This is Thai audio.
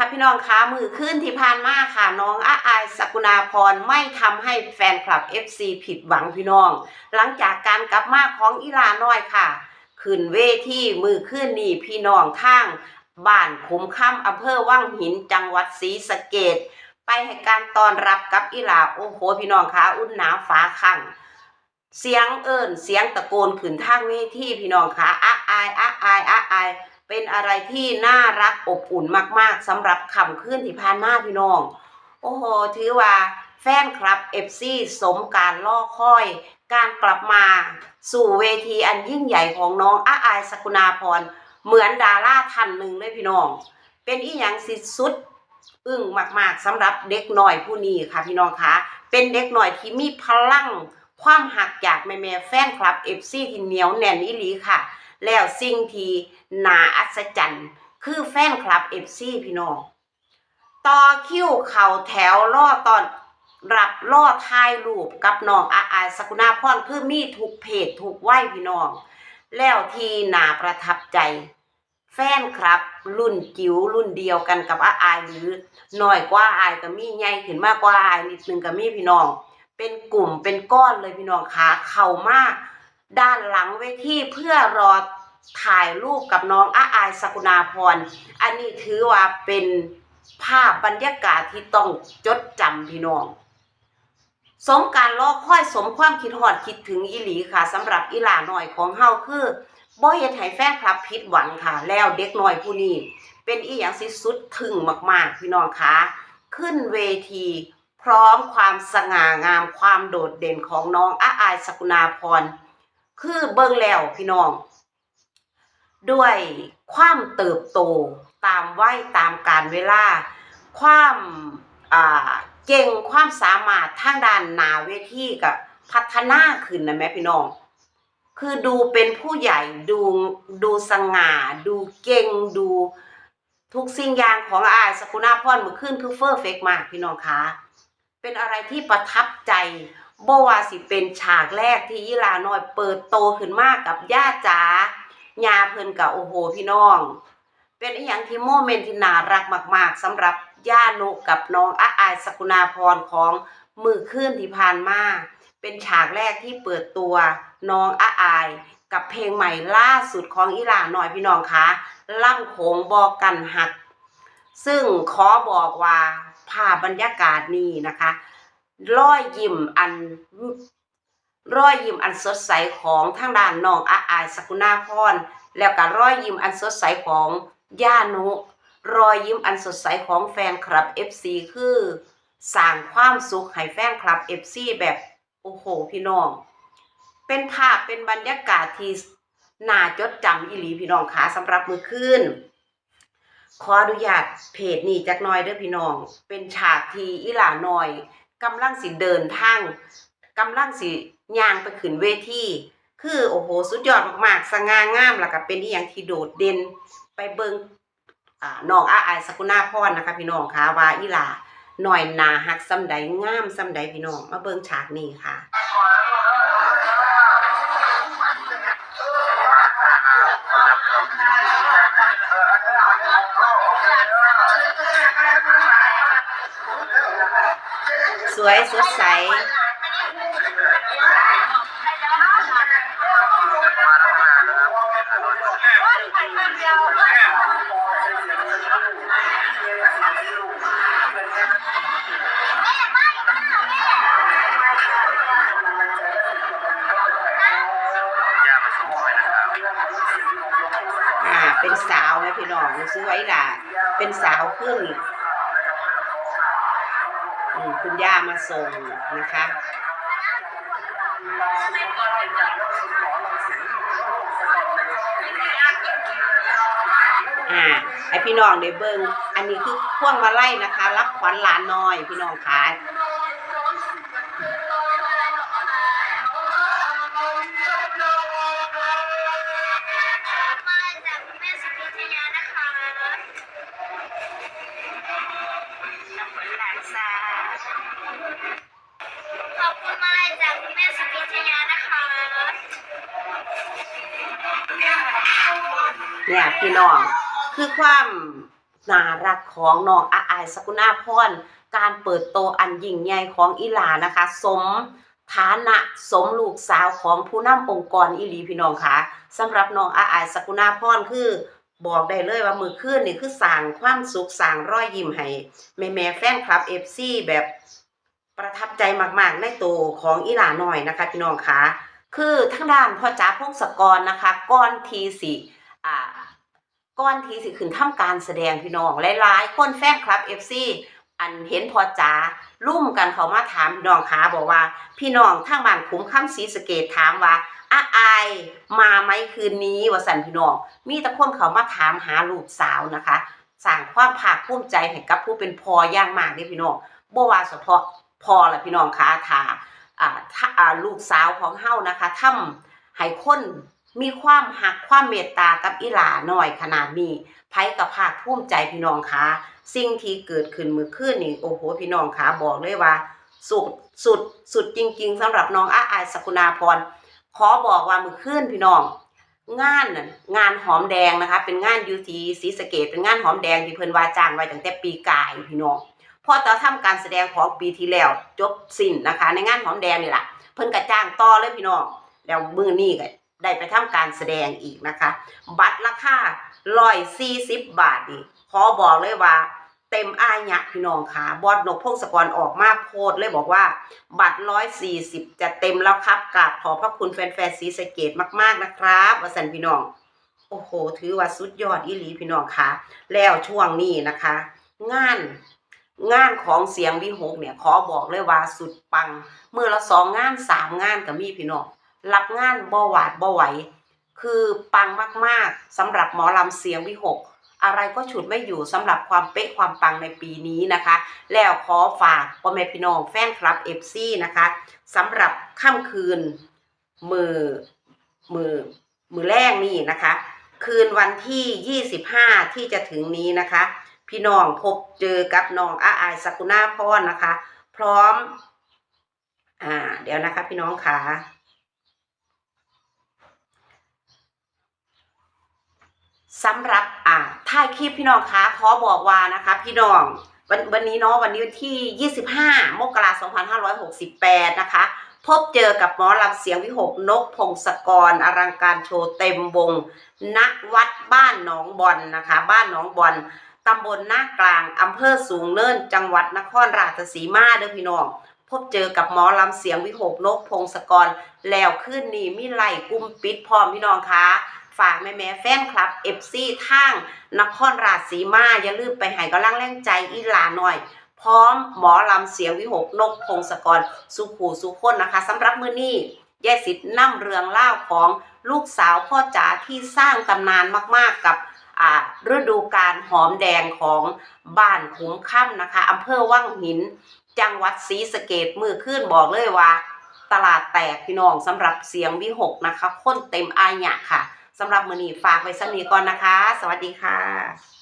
ค่ะพี่น้องคะมือขึ้นที่ผ่านมาค่ะ น้องอาอายสกุณาพรไม่ทำให้แฟนคลับ FC ผิดหวังพี่น้อง หลังจากการกลับมาของอีลาน้อยค่ะ ขึ้นเวทีมือขึ้นนี่พี่น้องทางบ้านขุมค่ำอำเภอว่างหินจังหวัดศรีสะเกดไปให้การต้อนรับกับอีลาโอ้โหพี่น้องคะอุ่นหนาฟ้าขังเสียงเอิญเสียงตะโกนขึ้นทางเวทีพี่น้องคะอะอายอะอายอะอาย เป็นอะไรที่น่ารักอบอุ่นมากๆสำหรับคำขึ้นที่ผ่านมาพี่น้อง โอ้โห ถือว่าแฟนคลับเอฟซีสมการล่อคอย การกลับมาสู่เวทีอันยิ่งใหญ่ของน้องอาอายสกุณาพร เหมือนดาราท่านหนึ่งเลยพี่น้อง เป็นอีหยังสิสุด อึ้งมากๆสำหรับเด็กหน่อยผู้นี้ค่ะพี่น้องคะเป็นเด็กหน่อยที่มีพลังความหักจากแม่ๆแฟนคลับเอฟซีที่เหนียวแน่นอีหลีค่ะ แล้วสิ่งที่น่าอัศจรรย์ คือแฟนคลับเอฟซีพี่น้อง ต่อคิวเข่าแถวล่อตอนรับล่อถ่ายรูปกับน้องอาอายสกุณาพรคือมีทุกเพจทุกไหวพี่น้อง แล้วที่น่าประทับใจ แฟนคลับ รุ่นจิ๋วรุ่นเดียวกันกับอาอายหรือน้อยกว่าอายก็มีใหญ่ขึ้นมากกว่าอายนิดนึงก็มีพี่น้อง เป็นกลุ่มเป็นก้อนเลยพี่น้องขาเข้ามาก ด้านหลังเวทีเพื่อรอถ่ายรูปกับน้องอาอายสกุณาพร อันนี้ถือว่าเป็นภาพบรรยากาศที่ต้องจดจำพี่น้อง สมการรอค่อยสมความคิดฮอดคิดถึงอีหลีค่ะสำหรับอีหลาหน่อยของเฮาคือบ่เฮ็ดให้แฟนคลับผิดหวังค่ะ แล้วเด็กน้อยผู้นี้เป็นอีหยังสิสุดถึงมากๆ พี่น้องคะขึ้นเวทีพร้อมความสง่างามความโดดเด่นของน้องอาอายสกุณาพร คือเบิ่งแล้วพี่น้อง ด้วยความเติบโตตามวัยตามกาลเวลา ความเก่งความสามารถทางด้านนาเวทีกับพัฒนาขึ้นนะแม่พี่น้อง คือดูเป็นผู้ใหญ่ดูดูสง่า ดูเก่งดูทุกสิ่งอย่างของอายสกุณาพรเมื่อคืนคือเฟอร์เฟกมากพี่น้องคะเป็นอะไรที่ประทับใจ บ่ว่าสิเป็นฉากแรกที่ยีลาน้อยเปิดโตขึ้นมากกับย่าจ๋าญาเพิ่นกับโอ้โหพี่น้อง เป็นอีหยังที่โมเมนต์ที่น่ารักมาก ๆสำหรับย่านุกับน้องอาอายสกุณาพรของมือคืนที่ผ่านมาเป็นฉากแรกที่เปิดตัวน้องอาอาย กับเพลงใหม่ล่าสุดของอีหลาหน่อยพี่น้องคะล่ำโขงบอกกันหัก ซึ่งขอบอกว่าภาพบรรยากาศนี้นะคะ รอยยิ้มอันรอยยิ้มอันสดใสของทางด้านน้องอาอายสกุณาพรแล้วก็รอยยิ้มอันสดใสของย่านุรอยยิ้มอันสดใสของแฟนคลับ FC คือสร้างความสุขให้แฟนคลับ FC แบบโอ้โหพี่น้อง เป็นภาพเป็นบรรยากาศที่น่าจดจำอีหลีพี่น้องคะสำหรับมือคืนขออนุญาตเพจนี้จักน่อยเด้อพี่น้อง เป็นฉากที่อีหลาน้อย กำลังสิเดินทางกำลังสิย่างไปขึ้นเวทีคือโอ้โหสุดยอดมากๆสง่างามแล้วก็เป็นอีหยังที่โดดเด่นไปเบิงอ่าน้องอาอายสกุณาพรนะคะ พี่น้องคะว่าอีหลาหน่อยหนาหักซ้ำใดงามซ้ำใดพี่น้องมาเบิงฉากนี้ค่ะ สวยสดใส อ่า เป็นสาวไหมพี่น้องรู้สึกว่าอีหล่ะ เป็นสาวขึ้น คุณย่ามาส่งนะคะ อ่าให้พี่น้องได้เบิ่งอันนี้คือพวงมาไล่นะคะ รับขวัญหลานน้อย พี่น้องขาย คะเนี่ยพี่น้อง คือความน่ารักของน้องอาอายสกุณาพรการเปิดโตอันยิ่งใหญ่ของอีหลานะคะ สมฐานะสมลูกสาวของผู้นำองค์กรอีหลีพี่น้องค่ะสำหรับน้องอาอายสกุณาพรคือ บอกได้เลยว่ามือคืนนี่คือสั่งความสุขสั่งรอยยิ้มให้แม่แม่แฟนคลับเอฟซีแบบประทับใจมากๆในตัวของอีหลาหน่อยนะคะ พี่น้องคะคือทั้งด้านพ่อจ๋าพงศกรนะคะก้อนทีสิอ่าก้อนทีสิขึ้นทำการแสดงพี่น้องหลายๆคนแฟนคลับ FC อันเห็นพอจ๋าลุ่มกันเขามาถามพี่น้องค่ะบอกว่า พี่น้องทางบ้านคุ้มค่ำศรีสเกดถามว่าอาอายมาไหมคืนนี้ว่าสันพี่น้อง มีต่คนเขามาถามหาลูกสาวนะคะสร้างความภาคภูมิใจให้กับผู้เป็นพ่อย่างมากเด้พี่น้องบ่ว่าเฉพาะพ่อละพี่น้องคะถ้าอ่าถ้าอ่าลูกสาวของเฮานะคะทำให้คน มีความหักความเมตตากับอีหลาหน้อยขนาดนี้ไผกับภาคภูมิใจพี่น้องคะสิ่งที่เกิดขึ้นมื่อคืนนี่โอ้โหพี่น้องคะบอกเลยว่า สุดสุดสุดจริง ๆสำหรับน้องอาอายสกุณาพรขอบอกว่ามือคืนพี่น้อง งานงานหอมแดงนะคะ เป็นงานยูทีศรีสเกดเป็นงานหอมแดงที่เพิ่นว่าจ้างไว้ตั้งแต่ปีกายพี่น้องพอตอนทำการแสดงของปีที่แล้วจบสิ้นนะคะ ในงานหอมแดงนี่แหละเพิ่นก็จ้างต่อเลยพี่น้องแล้วมือนี้ก็ ได้ไปทำการแสดงอีกนะคะ บัตรราคาร้อยสี่สิบบาทนี่ขอบอกเลยว่า เต็มอายะพี่น้องค่ะ บอดนกพงศกรออกมาโพสเลยบอกว่า บัตรร้อยสี่สิบจะเต็มแล้วครับกราบขอบพระคุณแฟนๆสีสเกตมากๆนะครับวสันพี่น้องโอ้โห ถือว่าสุดยอดอีหลีพี่น้องค่ะ แล้วช่วงนี้นะคะ งานงานของเสียงวิหกเนี่ย ขอบอกเลยว่าสุดปัง เมื่อละสองงานสามงานก็มีพี่น้อง รับงานบ่หวาดบ่ไหว คือปังมากๆสำหรับหมอลำเสียงวิหก อะไรก็ฉุดไม่อยู่สำหรับความเป๊ะความปังในปีนี้นะคะ แล้วขอฝากพ่อแม่พี่น้องแฟนคลับเอฟซีนะคะสำหรับค่ำคืน มือมือมือแรกนี่นะคะ คืนวันที่ 25 ที่จะถึงนี้นะคะ พี่น้องพบเจอกับน้องอาอายสกุณาพรนะคะ พร้อม อ่า เดี๋ยวนะคะพี่น้องค่ะ สำหรับอ่าท้ายคลิปพี่น้องคะขอบอกว่านะคะ พี่น้องวันวันนี้เนาะวันนี้วันที่ 25 มกราคม 2568 นะคะ พบเจอกับหมอลำเสียงวิหกนกพงศกร อลังการโชว์เต็มวงณวัดบ้านหนองบอนนะคะ บ้านหนองบอนตำบลหน้ากลางอำเภอสูงเนิน จังหวัดนครราชสีมาเด้อพี่น้อง พบเจอกับหมอลำเสียงวิหกนกพงศกร แล้วขึ้นนี่มีไหลกลุ่มปิดพร้อมพี่น้องคะ ฝากแม่แม่แฟนคลับเอฟซีทางนครราชสีมา อย่าลืมไปให้กำลังแรงใจอีหลาหน่อย พร้อมหมอลำเสียงวิหกนกพงศกร สุขูสุคนนะคะสำหรับมื้อนี้ยายสิทธิ์นำเรืองเล่าของลูกสาวพ่อจ๋าที่สร้างตำนานมากๆกับฤดูการหอมแดงของบ้านขุมค่ำนะคะอำเภอว่างหิน จังหวัดศรีสะเกดมือขึ้นบอกเลยว่า ตลาดแตกพี่น้องสำหรับเสียงวิหกนะคะ คนเต็มอายะค่ะ สำหรับมือนี้ฝากไว้สักนี้ก่อนนะคะ สวัสดีค่ะ